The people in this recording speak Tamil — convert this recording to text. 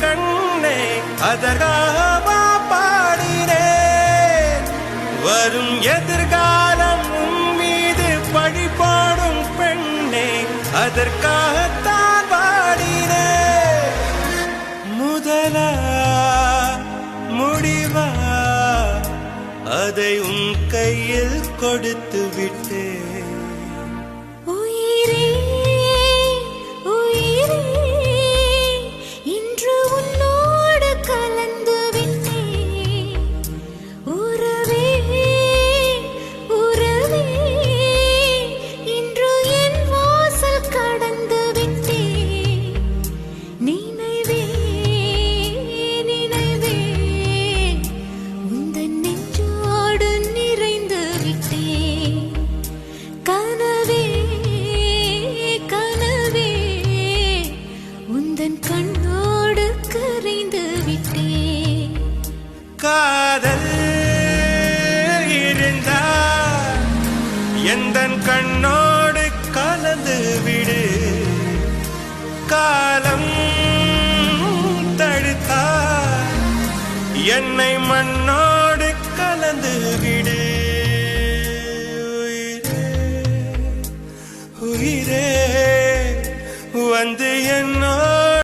கண்ணே அதற்காக பாடினேன் வரும் எதிர்காலம் மீது பழி பெண்ணே அதற்காகத்தான் பாடினேன் முதலா முடிவா அதை உன் கையில் கொடுத்து விட்டேன் காதல் இருந்தா எந்த கண்ணோடு கலந்து விடு. காலம் தடுத்தா என்னை மண்ணோடு கலந்து விடு. உயிரே உயிரே வந்து என்ன